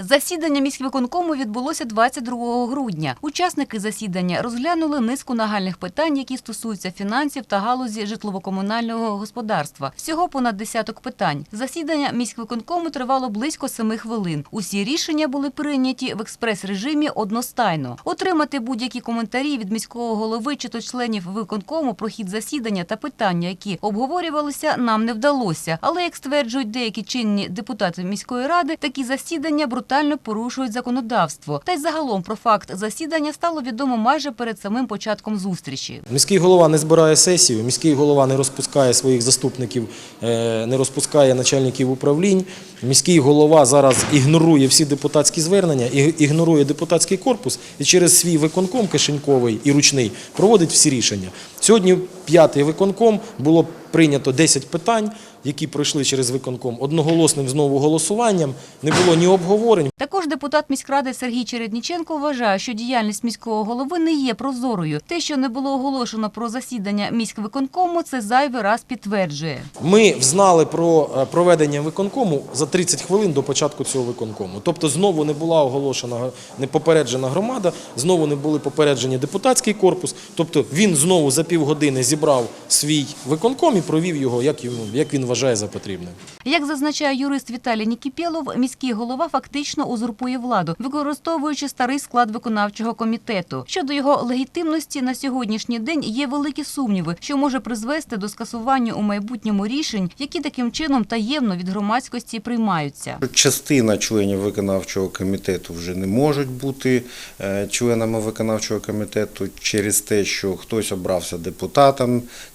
Засідання міськвиконкому відбулося 22 грудня. Учасники засідання розглянули низку нагальних питань, які стосуються фінансів та галузі житлово-комунального господарства. Всього понад десяток питань. Засідання міськвиконкому тривало близько семи хвилин. Усі рішення були прийняті в експрес-режимі одностайно. Отримати будь-які коментарі від міського голови чи то членів виконкому про хід засідання та питання, які обговорювалися, нам не вдалося. Але як стверджують деякі чинні депутати міської ради, такі засідання брутально порушують законодавство. Та й загалом про факт засідання стало відомо майже перед самим початком зустрічі. Міський голова не збирає сесію, міський голова не розпускає своїх заступників, е, не розпускає начальників управлінь. Міський голова зараз ігнорує всі депутатські звернення, ігнорує депутатський корпус і через свій виконком кишеньковий і ручний проводить всі рішення. Сьогодні п'ятий виконком було прийнято 10 питань, які пройшли через виконком одноголосним знову голосуванням. Не було ні обговорень. Також депутат міськради Сергій Чередніченко вважає, що діяльність міського голови не є прозорою. Те, що не було оголошено про засідання міськвиконкому, це зайвий раз підтверджує. Ми взнали про е, проведення виконкому за 30 хвилин до початку цього виконкому. Тобто знову не була оголошена, не попереджена громада, знову не були попереджені депутатський корпус. Тобто він знову за півгодини зібрав свій виконком і провів його, як, йому, як він вважає за потрібне. Як зазначає юрист Віталій Нікіпєлов, міський голова фактично узурпує владу, використовуючи старий склад виконавчого комітету. Щодо його легітимності на сьогоднішній день є великі сумніви, що може призвести до скасування у майбутньому рішень, які таким чином таємно від громадськості приймаються. Частина членів виконавчого комітету вже не можуть бути е, членами виконавчого комітету через те, що хтось обрався депутатом,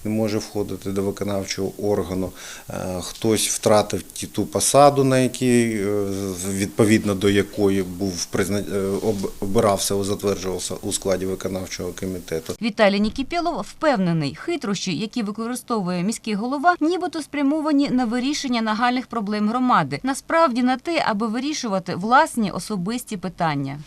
не може входити до виконавчого органу, е, хтось втратив ту посаду, на якій е, відповідно до якої був е, об- обирався, затверджувався у складі виконавчого комітету. Віталій Нікіпєлов впевнений, хитрощі, які використовує міський голова, нібито спрямовані на вирішення нагальних проблем громади. Насправді на те, аби вирішувати власні особисті питання.